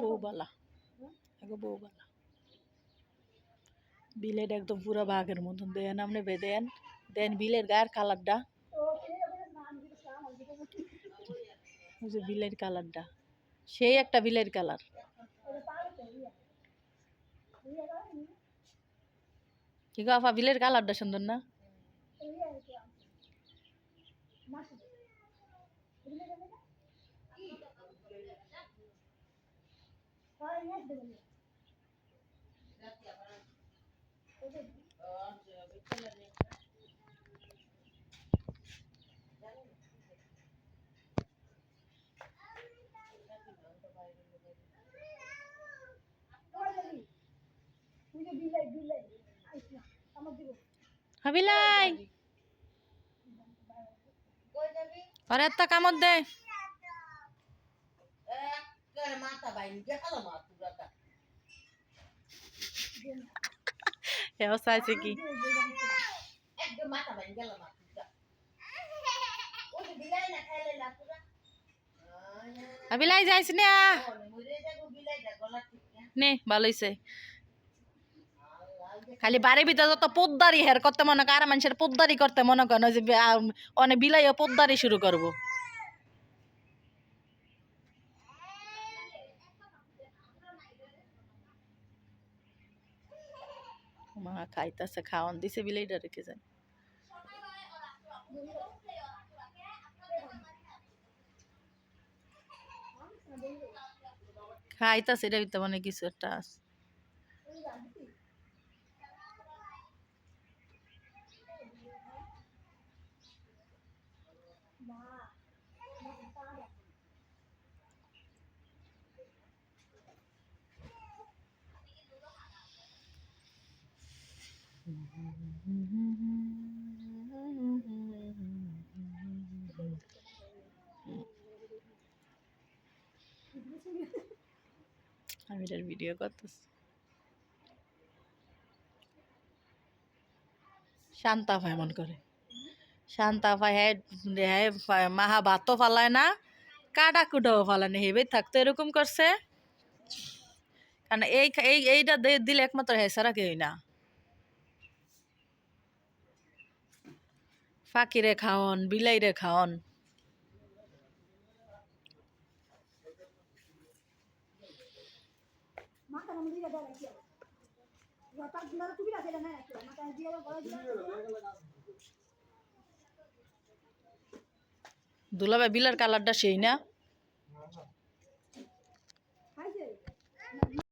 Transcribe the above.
বউবালা এগো বউবালা বিলের একদম পুরো বাঘের মতন। দেন আপনি বেদেন দেন বিলের গায়ের কালারটা। যে বিলের কালারটা। সেই একটা বিলের কালার। কি গো আপা বিলের কালারটা সুন্দর না? হাবিলাই। আরে একটা কামড় দে। এও চাইছে কি হাবিলাই যাইছ না নে ভালো হইছে খালি বাড়ির ভিতরে যত পোদ্দারি হের করতে মনে করে আর মানুষের পোদ্দারি করতে মনে করেন যে অনেক বিলাইও পোদ্দারি শুরু করব মা খাইতেছে খাওয়ান দিছে বিলাইটা রেখে যায় খাইতেছে এটা ভিতরে মানে কিছু একটা আছে আমি এটার ভিডিও করতেছি। শান্তা ভাই মন করে। শান্তা ভাই হ্যাঁ হ্যাঁ মাহা ভাতও ফালায় না কাটা কুটাও ফালায় না। হেবে থাকতো এরকম করছে। কারণ এই এইটা দিলে একমাত্র হ্যাঁ সারা কেউই না। ফাঁকিরে বিলাই বিলাইরে খাওয়ান দুলাভাই বিলার কালারটা সেই না?